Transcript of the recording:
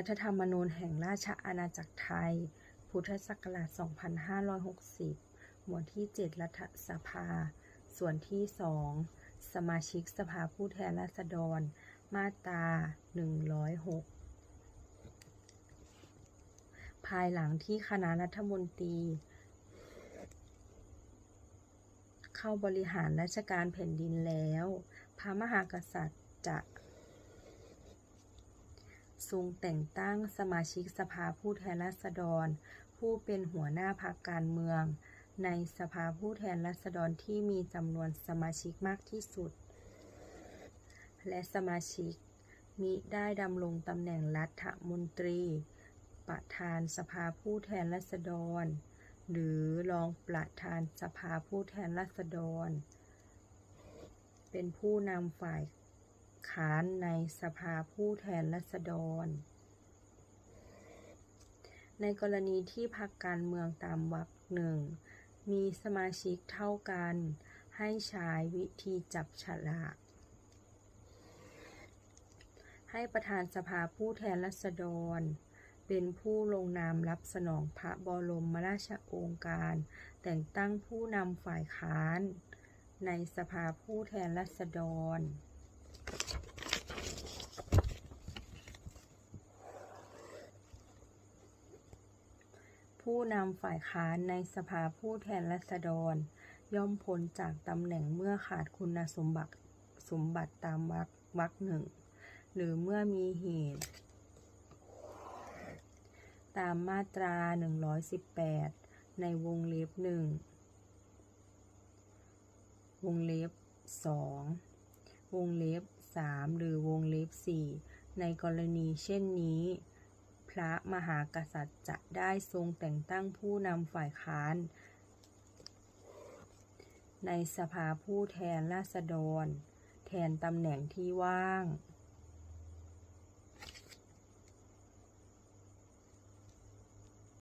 รัฐธรรมนูญแห่งราชอาณาจักรไทย พุทธศักราช 2560 หมวดที่ 7 รัฐสภา ส่วนที่ 2 สมาชิกสภาผู้แทนราษฎร มาตรา 106 ภายหลังที่คณะรัฐมนตรี เข้าบริหารราชการแผ่นดินแล้ว พระมหากษัตริย์จะ ทรงแต่งตั้งสมาชิกสภาผู้แทนราษฎร ผู้เป็นหัวหน้าพรรคการเมือง ในสภาผู้แทนราษฎรที่มีจำนวนสมาชิกมากที่สุด และสมาชิกมิได้ดำรงตำแหน่งรัฐมนตรี ประธานสภาผู้แทนราษฎร หรือรองประธานสภาผู้แทนราษฎร เป็นผู้นำฝ่ายานในสภาผู้แทนราษฎร ในกรณีที่พรรคการเมืองตามวรรคหนึ่งมีสมาชิกเท่ากัน ให้ใช้วิธีจับฉลาก ให้ประธานสภาผู้แทนราษฎร เป็นผู้ลงนามรับสนองพระบรมราชโองการ แต่งตั้งผู้นำฝ่ายค้าน ในสภาผู้แทนราษฎร ผู้นำฝ่ายค้านในสภาผู้แทนราษฎร ย่อมพ้นจากตำแหน่งเมื่อขาดคุณสมบัติสมบัติตามวรรควรรคหนึ่ง หรือเมื่อมีเหตุ ตามมาตรา 118 ในวงเล็บหนึ่งวงเล็บ2วงเล็บ3หรือวงเล็บ4ในกรณีเช่นนี้ ระมหากษัตริย์จะได้ทรงแต่งตั้งผู้นำฝ่ายค้าน ในสภาผู้แทนราษฎร แทนตำแหน่งที่ว่าง